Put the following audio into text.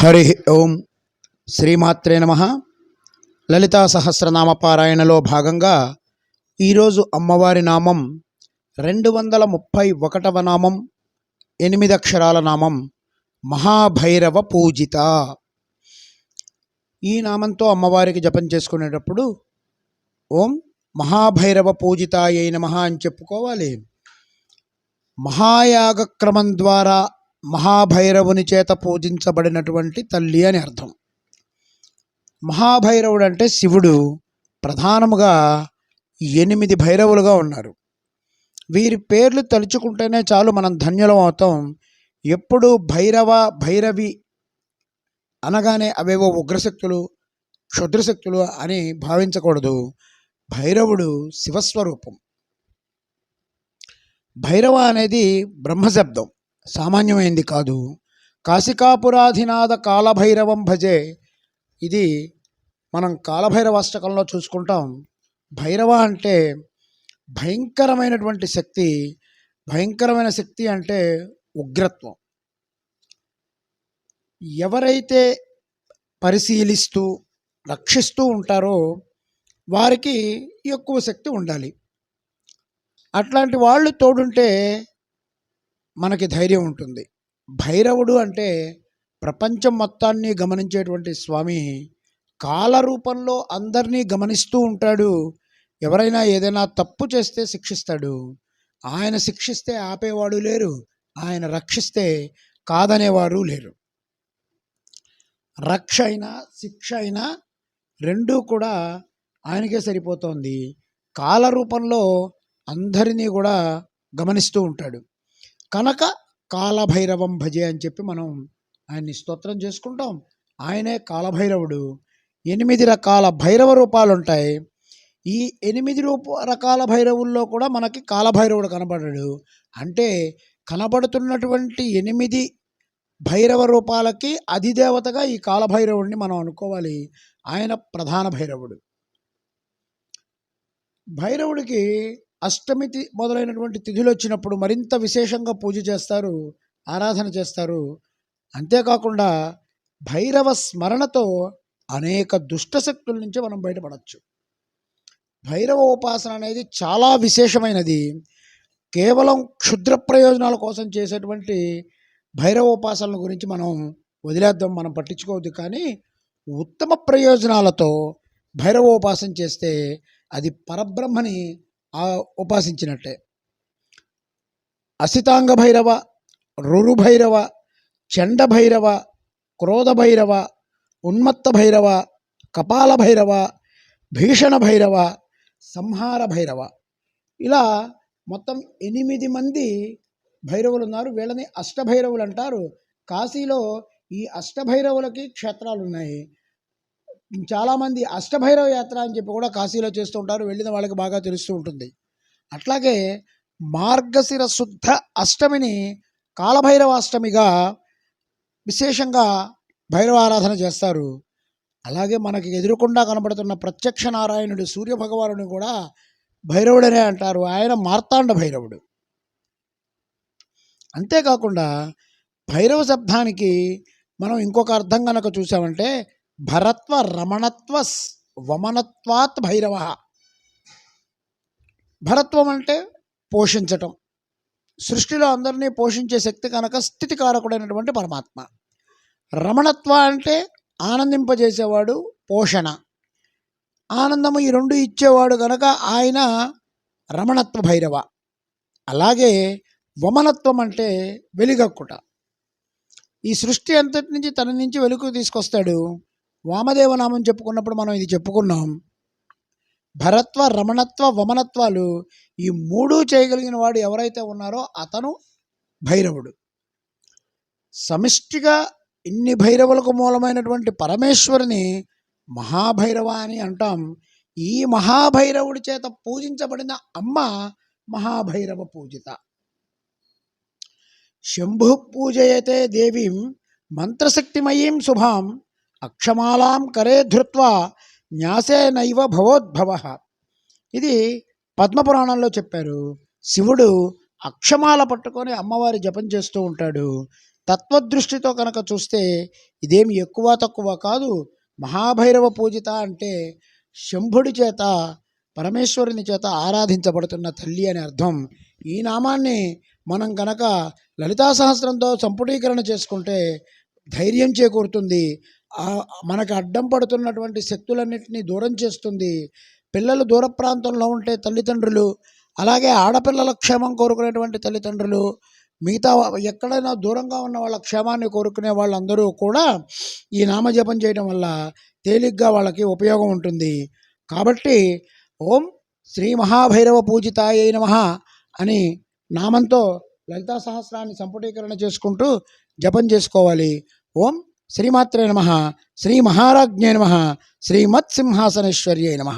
హరి ఓం శ్రీమాత్రే నమ. లలితా సహస్రనామ పారాయణలో భాగంగా ఈరోజు అమ్మవారి నామం రెండు వందల ముప్పై ఒకటవ నామం ఎనిమిది అక్షరాల నామం మహాభైరవ పూజిత. ఈ నామంతో అమ్మవారికి జపం చేసుకునేటప్పుడు ఓం మహాభైరవ పూజితాయై నమ అని చెప్పుకోవాలి. మహాయాగక్రమం ద్వారా మహాభైరవుని చేత పూజించబడినటువంటి తల్లి అని అర్థం. మహాభైరవుడు అంటే శివుడు. ప్రధానముగా ఎనిమిది భైరవులుగా ఉన్నారు. వీరి పేర్లు తలుచుకుంటేనే చాలు మనం ధన్యులం అవుతాం. ఎప్పుడు భైరవ భైరవి అనగానే అవేవో ఉగ్రశక్తులు క్షుద్రశక్తులు అని భావించకూడదు. భైరవుడు శివస్వరూపం. భైరవ అనేది బ్రహ్మశబ్దం. సామాన్యమైంది కాదు. కాశికాపురాధినాథ కాలభైరవం భజే. ఇది మనం కాలభైరవాష్టకంలో చూసుకుంటాం. భైరవ అంటే భయంకరమైనటువంటి శక్తి. భయంకరమైన శక్తి అంటే ఉగ్రత్వం. ఎవరైతే పరిశీలిస్తూ రక్షిస్తూ ఉంటారో వారికి ఎక్కువ శక్తి ఉండాలి. అట్లాంటి వాళ్ళు తోడుంటే మనకి ధైర్యం ఉంటుంది. భైరవుడు అంటే ప్రపంచం మొత్తాన్ని గమనించేటువంటి స్వామి. కాలరూపంలో అందరినీ గమనిస్తూ ఉంటాడు. ఎవరైనా ఏదైనా తప్పు చేస్తే శిక్షిస్తాడు. ఆయన శిక్షిస్తే ఆపేవాడు లేరు. ఆయన రక్షిస్తే కాదనేవారు లేరు. రక్ష అయినా శిక్ష అయినా రెండూ కూడా ఆయనకే సరిపోతోంది. కాల రూపంలో అందరినీ కూడా గమనిస్తూ ఉంటాడు. కనుక కాలభైరవం భజే అని చెప్పి మనం ఆయన్ని స్తోత్రం చేసుకుంటాం. ఆయనే కాలభైరవుడు. ఎనిమిది రకాల భైరవ రూపాలు ఉంటాయి. ఈ ఎనిమిది రూప రకాల భైరవుల్లో కూడా మనకి కాలభైరవుడు కనబడడు. అంటే కనబడుతున్నటువంటి ఎనిమిది భైరవ రూపాలకి అధిదేవతగా ఈ కాలభైరవుడిని మనం అనుకోవాలి. ఆయన ప్రధాన భైరవుడు. భైరవుడికి అష్టమితి మొదలైనటువంటి తిథులు వచ్చినప్పుడు మరింత విశేషంగా పూజ చేస్తారు ఆరాధన చేస్తారు. అంతేకాకుండా భైరవ స్మరణతో అనేక దుష్టశక్తుల నుంచి మనం బయటపడవచ్చు భైరవ ఉపాసన అనేది చాలా విశేషమైనది. కేవలం క్షుద్ర ప్రయోజనాల కోసం చేసేటువంటి భైరవ ఉపాసనల గురించి మనం వదిలేద్దాం మనం పట్టించుకోవద్దు. కానీ ఉత్తమ ప్రయోజనాలతో భైరవ ఉపాసన చేస్తే అది పరబ్రహ్మని ఉపాసించినట్టే. అసితాంగ భైరవ రురు భైరవ చండ భైరవ క్రోధ భైరవ ఉన్మత్త భైరవ కపాల భైరవ భీషణ భైరవ సంహార భైరవ ఇలా మొత్తం ఎనిమిది మంది భైరవులు ఉన్నారు వీళ్ళని అష్టభైరవులు అంటారు కాశీలో ఈ అష్టభైరవులకి క్షేత్రాలు ఉన్నాయి చాలామంది అష్టభైరవ యాత్ర అని చెప్పి కూడా కాశీలో చేస్తూ ఉంటారు వెళ్ళిన వాళ్ళకి బాగా తెలుస్తూ ఉంటుంది. అట్లాగే మార్గశిర శుద్ధ అష్టమిని కాలభైరవాష్టమిగా విశేషంగా విశేషంగా భైరవారాధన చేస్తారు. అలాగే మనకి ఎదురుకుండా కనబడుతున్న ప్రత్యక్ష నారాయణుడు సూర్య భగవానుని కూడా భైరవుడనే అంటారు. ఆయన మార్తాండ భైరవుడు. అంతేకాకుండా భైరవ శబ్దానికి మనం ఇంకొక అర్థం కనుక చూసామంటే భరత్వ రమణత్వ స్- వమనత్వాత్ భైరవ. భరత్వం అంటే పోషించటం. సృష్టిలో అందరినీ పోషించే శక్తి కనుక స్థితికారకుడైనటువంటి పరమాత్మ. రమణత్వ అంటే ఆనందింపజేసేవాడు పోషణ. ఆనందము ఈ రెండు ఇచ్చేవాడు కనుక ఆయన రమణత్వ భైరవ. అలాగే వమనత్వం అంటే వెలిగక్కుట. ఈ సృష్టి అంతటి నుంచి తన నుంచి వెలుగు తీసుకొస్తాడు వామదేవనామం చెప్పుకున్నప్పుడు మనం ఇది చెప్పుకున్నాం. భరత్వ రమణత్వ వమనత్వాలు ఈ మూడు చేయగలిగిన వాడు ఎవరైతే ఉన్నారో అతను భైరవుడు. సమిష్టిగా ఇన్ని భైరవులకు మూలమైనటువంటి పరమేశ్వరుని మహాభైరవ అని అంటాం. ఈ మహాభైరవుడి చేత పూజించబడిన అమ్మ మహాభైరవ పూజిత. శంభు పూజయతే దేవీం మంత్రశక్తిమయీం శుభాం అక్షమాలాం కరే ధృత్వా న్యాసేనైవ భవోద్భవ. ఇది పద్మపురాణంలో చెప్పారు. శివుడు అక్షమాల పట్టుకొని అమ్మవారి జపం చేస్తూ ఉంటాడు. తత్వదృష్టితో కనుక చూస్తే ఇదేమి ఎక్కువ తక్కువ కాదు. మహాభైరవ పూజిత అంటే శంభుడి చేత పరమేశ్వరుని చేత ఆరాధించబడుతున్న తల్లి అని అర్థం. ఈ నామాన్ని మనం కనుక లలితా సహస్రంతో సంపుటీకరణ చేసుకుంటే ధైర్యం చేకూరుతుంది. మనకు అడ్డం పడుతున్నటువంటి శక్తులన్నింటినీ దూరం చేస్తుంది. పిల్లలు దూర ప్రాంతంలో ఉంటే తల్లిదండ్రులు అలాగే ఆడపిల్లల క్షేమం కోరుకునేటువంటి తల్లిదండ్రులు మిగతా ఎక్కడైనా దూరంగా ఉన్న వాళ్ళ క్షేమాన్ని కోరుకునే వాళ్ళందరూ కూడా ఈ నామజపం చేయడం వల్ల తేలిగ్గా వాళ్ళకి ఉపయోగం ఉంటుంది. కాబట్టి ఓం శ్రీ మహాభైరవ పూజితాయ నమ అని నామంతో లలితా సహస్రాన్ని సంపుటీకరణ చేసుకుంటూ జపం చేసుకోవాలి. ఓం శ్రీమాత్రే నమ శ్రీ మహారాజ్ఞే నమ శ్రీమత్ సింహాసనేశ్వర్యే నమ